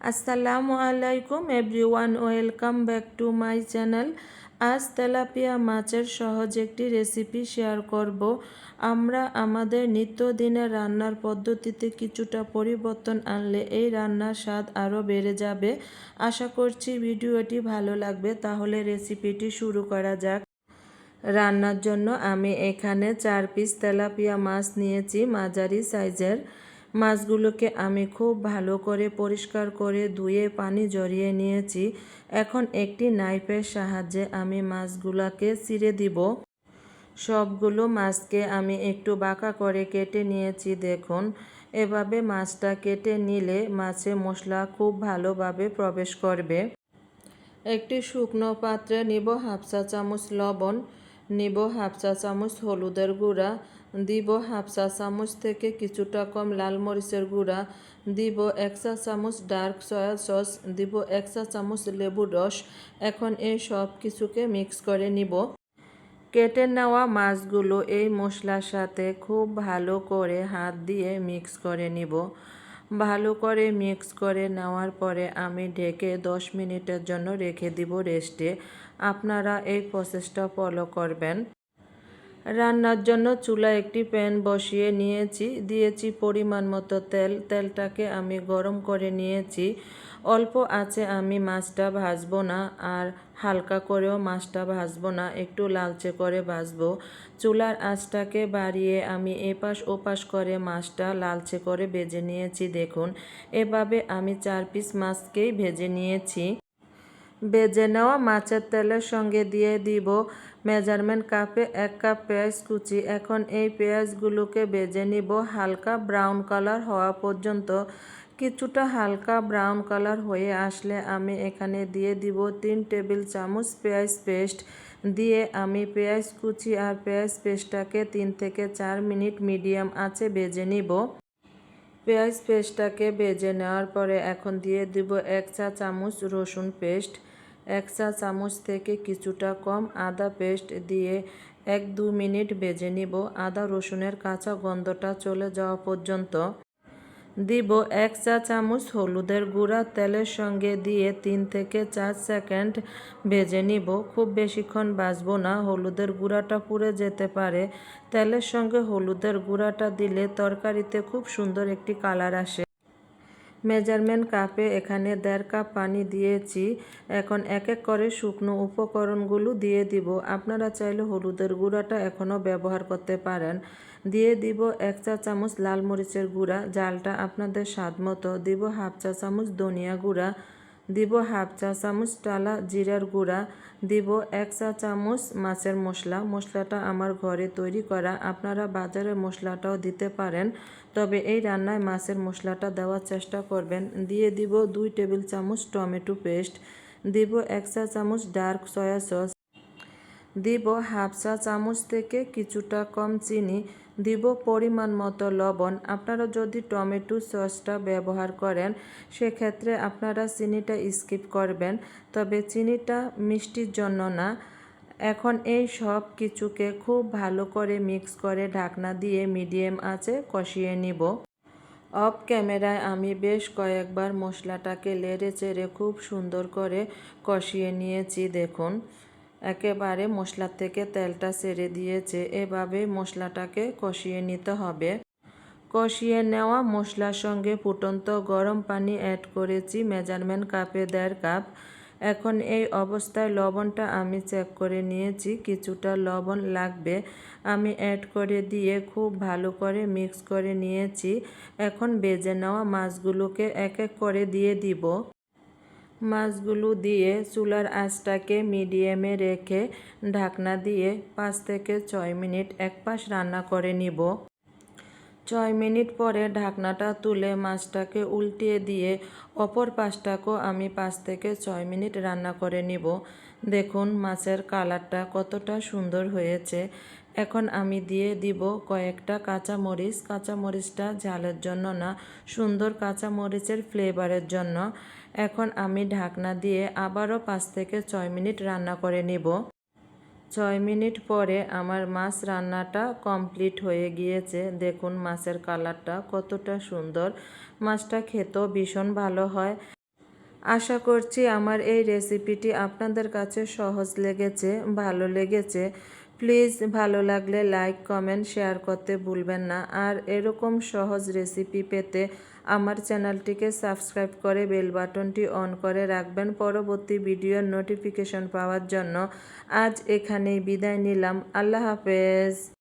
আসসালামু আলাইকুম everyone, welcome back to my channel. আজ তেলাপিয়া মাছের সহজ একটি রেসিপি শেয়ার করব। আমরা আমাদের নিত্যদিনের রান্নার পদ্ধতিতে কিছুটা পরিবর্তন আনলে এই রান্নার স্বাদ আরও বেড়ে যাবে। আশা করছি ভিডিওটি ভালো লাগবে, তাহলে রেসিপিটি শুরু করা যাক। রান্নার জন্য আমি এখানে চার পিস তেলাপিয়া মাছ নিয়েছি, মাঝারি সাইজের। মাছগুলোকে আমি খুব ভালো করে পরিষ্কার করে ধুয়ে পানি জড়িয়ে নিয়েছি। এখন একটি নাইফের সাহায্যে আমি মাছগুলোকে ছিঁড়ে দিব। সবগুলো মাছকে আমি একটু বাঁকা করে কেটে নিয়েছি, দেখুন। এভাবে মাছটা কেটে নিলে মাছে মশলা খুব ভালোভাবে প্রবেশ করবে। একটি শুকনো পাত্রে নিব হাফ চা চামচ লবণ, নিব হাফ চা চামচ হলুদের গুঁড়া দিব হাফ চা চামচ থেকে কিছুটা কম লাল মরিচের গুঁড়া, দিব এক চা চামচ ডার্ক সয়া সস, দিব এক চা চামচ লেবুর রস। এখন এই সব কিছুকে মিক্স করে নিব। কেটে নেওয়া মাছগুলো এই মশলার সাথে খুব ভালো করে হাত দিয়ে মিক্স করে নিব। ভালো করে মিক্স করে নেওয়ার পরে আমি ঢেকে দশ মিনিটের জন্য রেখে দিব রেস্টে। আপনারা এই প্রসেসটা ফলো করবেন। রান্নার জন্য চুলা একটি প্যান বসিয়ে নিয়েছি। দিয়েছি পরিমাণ মতো তেল। তেলটাকে আমি গরম করে নিয়েছি। অল্প আছে আমি মাছটা ভাজবো না আর হালকা করেও মাছটা ভাজবো না, একটু লালচে করে ভাজবো। চুলার আঁচটাকে বাড়িয়ে আমি এপাশ ওপাশ করে মাছটা লালচে করে ভেজে নিয়েছি, দেখুন। এভাবে আমি চার পিস মাছকেই ভেজে নিয়েছি। বেজে নেওয়া মাছের তেলের সঙ্গে দিয়ে দিব মেজারমেন্ট কাপে এক কাপ পেঁয়াজ কুচি। এখন এই পেঁয়াজগুলোকে বেজে নিব হালকা ব্রাউন কালার হওয়া পর্যন্ত। কিছুটা হালকা ব্রাউন কালার হয়ে আসলে আমি এখানে দিয়ে দিব তিন টেবিল চামচ পেঁয়াজ পেস্ট। দিয়ে আমি পেঁয়াজ কুচি আর পেঁয়াজ পেস্টটাকে তিন থেকে চার মিনিট মিডিয়াম আঁচে বেজে নিব। পেঁয়াজ পেস্টটাকে বেজে নেওয়ার পরে এখন দিয়ে দিব এক চা চামচ রসুন পেস্ট। এক চা চামচ থেকে কিছুটা কম আদা পেস্ট দিয়ে এক দু মিনিট বেজে নিব। আদা রসুনের কাঁচা গন্ধটা চলে যাওয়া পর্যন্ত দিব। এক চা চামচ হলুদের গুঁড়া তেলের সঙ্গে দিয়ে তিন থেকে চার সেকেন্ড ভেজে নিব। খুব বেশিক্ষণ বাজবো না। হলুদের গুঁড়াটা পুড়ে যেতে পারে। তেলের সঙ্গে হলুদের গুঁড়াটা দিলে তরকারিতে খুব সুন্দর একটি কালার আসে। মেজারমেন্ট কাপে এখানে দেড় কাপ পানি দিয়েছি। এখন এক এক করে শুকনো উপকরণগুলো দিয়ে দিব। আপনারা চাইলে হলুদের গুঁড়াটা এখনও ব্যবহার করতে পারেন। দিয়ে দিব এক চা চামচ লাল মরিচের গুঁড়া। জালটা আপনাদের স্বাদ মতো। দিব হাফ চা চামচ ধনিয়া গুঁড়া। দিব হাফ চা চামচ টালা জিরার গুঁড়া, দিব এক চা চামচ মাছের মশলা। মশলাটা আমার ঘরে তৈরি করা। আপনারা বাজারের মশলাটাও দিতে পারেন, তবে এই রান্নায় মাছের মশলাটা দেওয়ার চেষ্টা করবেন। দিয়ে দিব দুই টেবিল চামচ টমেটো পেস্ট, দিব এক চা চামচ ডার্ক সয়া সস। দিব হাফ চা চামচ থেকে কিছুটা কম চিনি, দিব পরিমাণ মতো লবণ। আপনারা যদি টমেটো সসটা ব্যবহার করেন, সেক্ষেত্রে আপনারা চিনিটা স্কিপ করবেন। তবে চিনিটা মিষ্টির জন্য না। এখন এই সব কিছুকে খুব ভালো করে মিক্স করে ঢাকনা দিয়ে মিডিয়াম আঁচে কষিয়ে নিব। অফ ক্যামেরায় আমি বেশ কয়েকবার মশলাটাকে লেড়ে চেড়ে খুব সুন্দর করে কষিয়ে নিয়েছি, দেখুন। একেবারে মশলার থেকে তেলটা ছেড়ে দিয়েছে। এভাবে মশলাটাকে কষিয়ে নিতে হবে। কষিয়ে নেওয়া মশলার সঙ্গে ফুটন্ত গরম পানি অ্যাড করেছি। মেজারমেন্ট কাপে দেড় কাপ। এখন এই অবস্থায় লবণটা আমি চেক করে নিয়েছি, কিছুটা লবণ লাগবে। আমি অ্যাড করে দিয়ে খুব ভালো করে মিক্স করে নিয়েছি। এখন বেজে নেওয়া মাছগুলোকে এক এক করে দিয়ে দিব। মাছগুলো দিয়ে চুলার আঁচটাকে মিডিয়ামে রেখে ঢাকনা দিয়ে পাঁচ থেকে ছয় মিনিট এক পাশ রান্না করে নিব। ছয় মিনিট পরে ঢাকনাটা তুলে মাছটাকে উল্টিয়ে দিয়ে অপর পাশটাকেও আমি পাঁচ থেকে ছয় মিনিট রান্না করে নিব। দেখুন মাছের কালারটা কতটা সুন্দর হয়েছে। এখন আমি দিয়ে দিব কয়েকটা কাঁচা মরিচ কাঁচা মরিচটা ঝালের জন্য না, সুন্দর কাঁচা মরিচের ফ্লেভারের জন্য। এখন আমি ঢাকনা দিয়ে আবারও পাঁচ থেকে ছয় মিনিট রান্না করে নিব। ছয় মিনিট পরে আমার মাছ রান্নাটা কমপ্লিট হয়ে গিয়েছে। দেখুন মাছের কালারটা কতটা সুন্দর। মাছটা খেতেও ভীষণ ভালো হয়। আশা করছি আমার এই রেসিপিটি আপনাদের কাছে সহজ লেগেছে, ভালো লেগেছে। প্লিজ ভালো লাগলে লাইক, কমেন্ট, শেয়ার করতে ভুলবেন না। আর এরকম সহজ রেসিপি পেতে আমার চ্যানেলটিকে সাবস্ক্রাইব করে বেল বাটনটি অন করে রাখবেন পরবর্তী ভিডিওর নোটিফিকেশন পাওয়ার জন্য। আজ এখানেই বিদায় নিলাম। আল্লাহ হাফেজ।